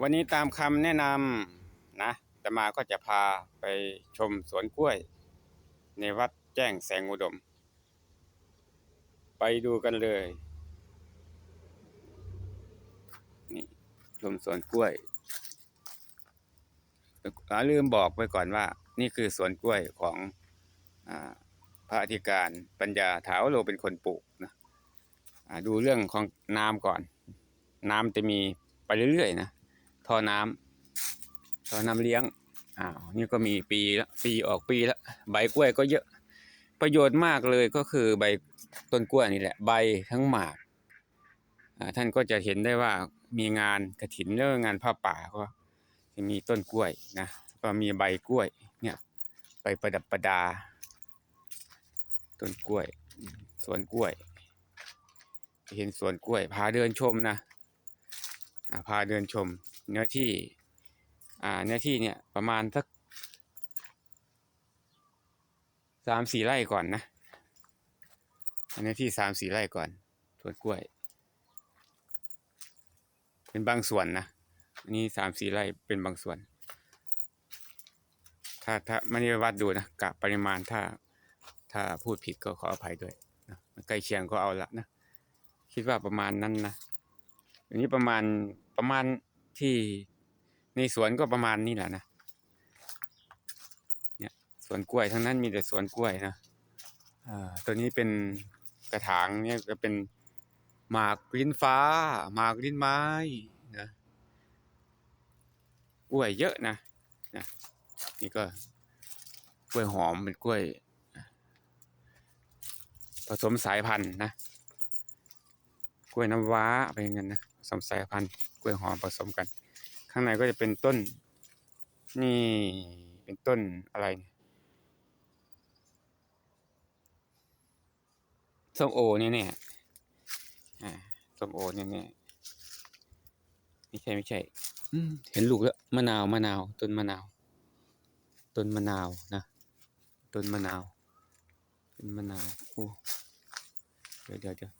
วันนี้ตามคำแนะนำนะอาตมาก็จะพาไปชมสวนกล้วย ในวัดแจ้งแสงอุดม ไปดูกันเลยนี่ชมสวนกล้วยอาลืมบอกไปก่อนว่า นี่คือสวนกล้วยของอพระอธิการปัญญาถาวโรเป็นคนปลูกนะดูเรื่องของน้ำก่อน น้ำจะมีไปเรื่อยๆนะ ท่อน้ำท่อน้ำเลี้ยงอ้าวนี่ก็มีปีแล้วปีออกปีแล้วใบกล้วยก็เยอะประโยชน์มากเลยก็คือใบต้นกล้วยนี่แหละ ใบทั้งหมากอ่าท่านก็จะเห็นได้ว่ามีงานกฐินเรื่องงานผ้าป่าก็จะมีต้นกล้วยนะก็มีใบกล้วยเนี่ยไปประดับประดา ต้นกล้วย สวนกล้วย เห็นสวนกล้วย พาเดินชมนะพาเดินชม เนื้อที่ อ่า เนื้อที่เนี่ยประมาณสักสามสี่ไร่ก่อนนะเนื้อที่สามสี่ไร่ก่อนสวนกล้วย เป็นบางส่วนนะนนี้สามสี่ไร่เป็นบางส่วน ถ้าถ้าไม่ได้วัดดูนะกะปริมาณถ้าถ้าพูดผิดก็ขออภัยด้วยนะใกล้เคียงก็เอาละนะ คิดว่าประมาณนั้นนะอันนี้ประมาณประมาณ ที่ในสวนก็ประมาณนี้แหละนะเนี่ยสวนกล้วยทั้งนั้นมีแต่สวนกล้วยนะตัวนี้เป็นกระถางเนี่ยก็เป็นหมากลิ้นฟ้า หมากลิ้นไม้นะกล้วยเยอะนะนะนี่ก็กล้วยหอมเป็นกล้วย ผสมสายพันธุ์นะ กล้วยน้ำว้าเป็นอย่างนั้นนะผสมสายพันธุ์กล้วยหอมผสมกัน ข้างในก็จะเป็นต้น นี่เป็นต้นอะไรเนี่ยส้มโอเนี่ยเนี่ยอ่าส้มโอเนี่ยเนี่ยไม่ใช่ไม่ใช่อืมเห็นลูกแล้วมะนาวมะนาว ต้นมะนาว ต้นมะนาวนะต้นมะนาวต้นมะนาวโอ้เดี๋ยวเดี๋ยวเดี๋ยว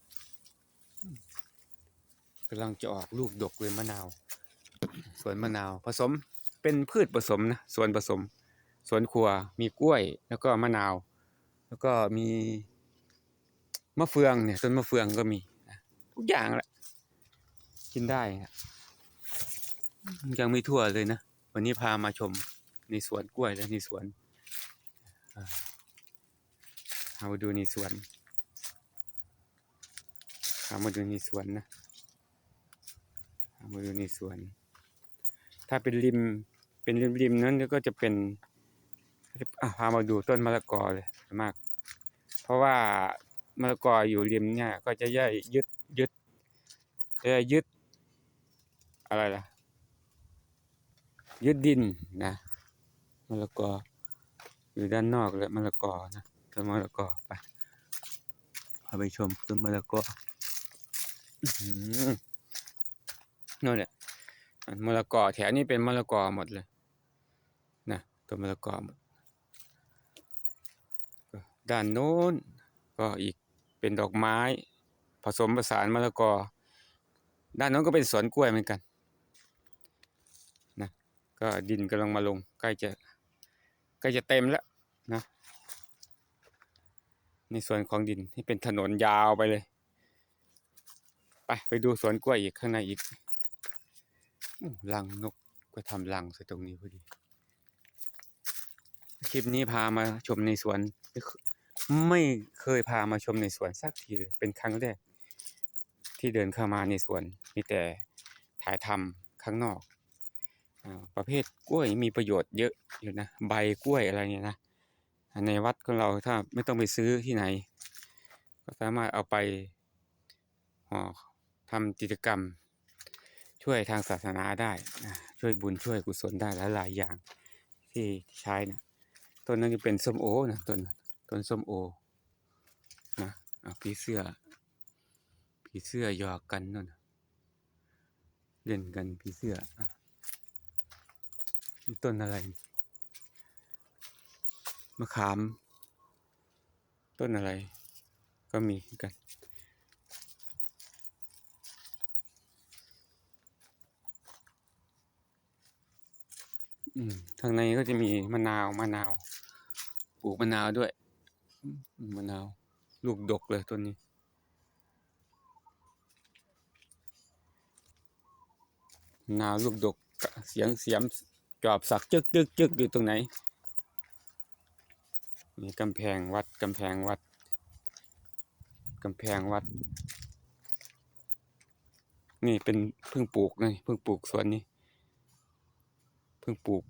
กำลังจะออกลูกดกเลยมะนาว สวนมะนาว ผสมเป็นพืชผสมนะสวนผสม สวนครัวมีกล้วย แล้วก็มะนาว แล้วก็มีมะเฟืองเนี่ยต้นมะเฟืองก็มีทุกอย่างแหละกินได้นะยังไม่ทั่วเลยนะวันนี้พามาชมในสวนกล้วยและในสวนอ่าเอามาดูในสวนเอามาดูในสวนนะ มาดูในสวน ถ้าเป็นริม เป็นริมริมๆนั้นก็จะเป็นพามาดูต้นมะละกอเลยมาก เพราะว่ามะละกออยู่ริมเนี่ยก็จะย่อยยึดยึดจะยึด อะไรล่ะ ยึดดินนะมะละกออยู่ด้านนอกเลยมะละกอนะต้นมะละกอไปพาไปชมต้นมะละกอ นู่นแหละมะละกอแถวนี้เป็นมะละกอหมดเลยนะตัวมะละกอหมดด้านโน้นก็อีกเป็นดอกไม้ ผสมผสานมะละกอ ด้านโน้นก็เป็นสวนกล้วยเหมือนกันนะก็ดินกำลังมาลงใกล้จะใกล้จะเต็มแล้วนะในส่วนของดินที่เป็นถนนยาวไปเลย ไปไปดูสวนกล้วยอีกข้างในอีก อู้รังนกก็ทำรังใส่ตรงนี้พอดี คลิปนี้พามาชมในสวน ไม่เคยพามาชมในสวนสักทีเป็นครั้งแรก ที่เดินเข้ามาในสวน มีแต่ถ่ายทำข้างนอกอประเภทกล้วยมีประโยชน์เยอะอยู่นะ ใบกล้วยอะไรเนี่ยนะ ในวัดของเราถ้าไม่ต้องไปซื้อที่ไหน ก็สามารถเอาไปห่อทำกิจกรรม ช่วยทางศาสนาได้นะช่วยบุญช่วยกุศลได้หลายๆอย่างที่ใช้นะต้นนั้นจะเป็นส้มโอนะต้นต้นส้มโอนะอะผีเสื้อผีเสื้อหยอกกันนั่นเล่นกันผีเสื้อนี่ต้นอะไรมะขาม ต้นอะไร ก็มีเหมือนกัน ทางในก็จะมีมะนาวมะนาวปลูกมะนาวด้วยอืมมะนาว ลูกดกเลยต้นนี้มะนาวลูกดกกะเสียงเสียมจอบสักจึกจึกจึกอยู่ตรงไหนนี่กำแพงวัดกำแพงวัดกำแพงวัด นี่เป็นเพิ่งปลูกนะเพิ่งปลูกสวนนี้เพิ่งปลูก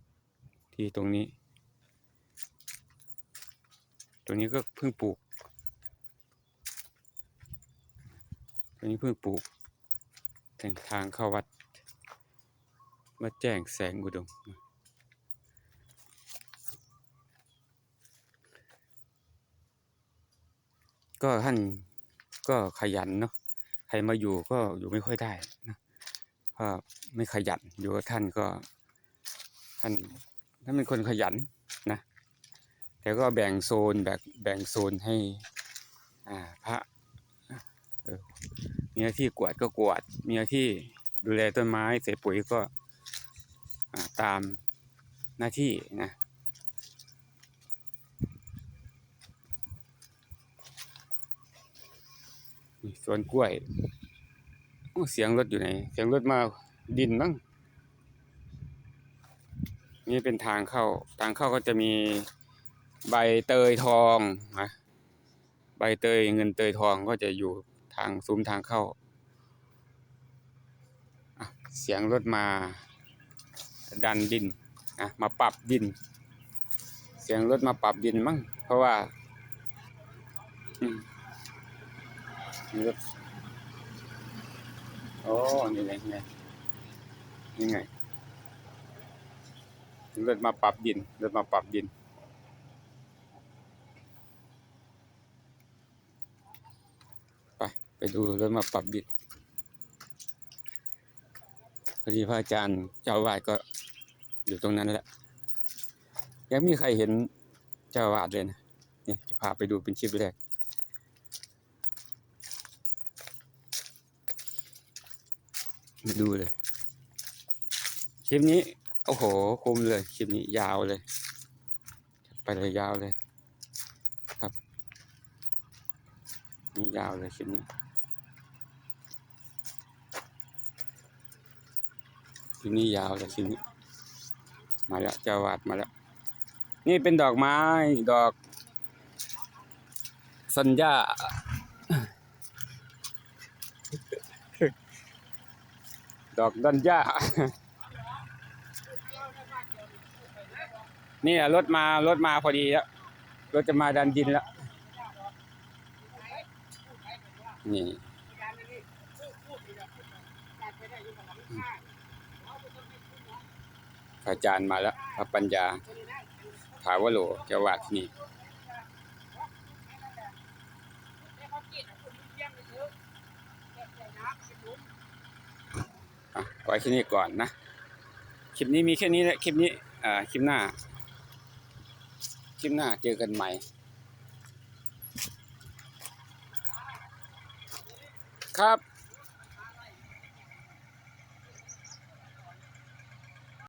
ที่ตรงนี้ตรงนี้ก็เพิ่งปลูกตรงนี้เพิ่งปลูกแต่งทางเข้าวัดวัดแจ้งแสงอุดมก็ท่านก็ขยันเนาะใครมาอยู่ก็อยู่ไม่ค่อยได้นะเพราะไม่ขยันอยู่กับท่านก็ ท่านท่านเป็นคนขยันนะแต่ก็แบ่งโซนแบ่งแบ่งโซนให้อ่าพระมีหน้าที่กวาดก็กวาดมีหน้าที่ดูแลต้นไม้ใส่ปุ๋ยก็ตามหน้าที่นะนี่สวนกล้วยเสียงรถอยู่ไหน เสียงรถมาดินมั้ง นี่เป็นทางเข้า ทางเข้าก็จะมีใบเตยทองนะใบเตยเงินเตยทองก็จะอยู่ทางซุ้มทางเข้า เสียงรถมาดันดินนะมาปรับดิน เสียงรถมาปรับดินมั้งเพราะว่ารถโอ้นี่ไงนี่ไง รถมาปรับดินรถมาปรับดิน ไป ไปดูรถมาปรับดินพอดีพระอาจารย์เจ้าวาดก็อยู่ตรงนั้นแหละ ยังมีใครเห็นเจ้าวาดเลยนะนี่จะพาไปดูเป็นคลิปแรกมาดูเลยคลิปนี้ โอ้โหคุ้มเลยคลิปนี้ยาวเลย ไปเลยยาวเลย ครับนี่ยาวเลยคลิปนี้คลิปนี้ยาวเลยคลิปนี้ มาแล้วเจ้าวาดมาแล้ว นี่เป็นดอกไม้ดอก สัญญาดอกดันย่า นี่รถมารถมาพอดีแล้วรถจะมาดันดินแล้วนี่พระอาจารย์มาแล้วพระปัญญาถาวโรเจ้าวาดที่นี่ไว้ที่นี่ก่อนนะ คลิปนี้มีแค่นี้แหละ คลิปนี้ อ่า คลิปหน้า คลิปหน้าเจอกันใหม่ครับ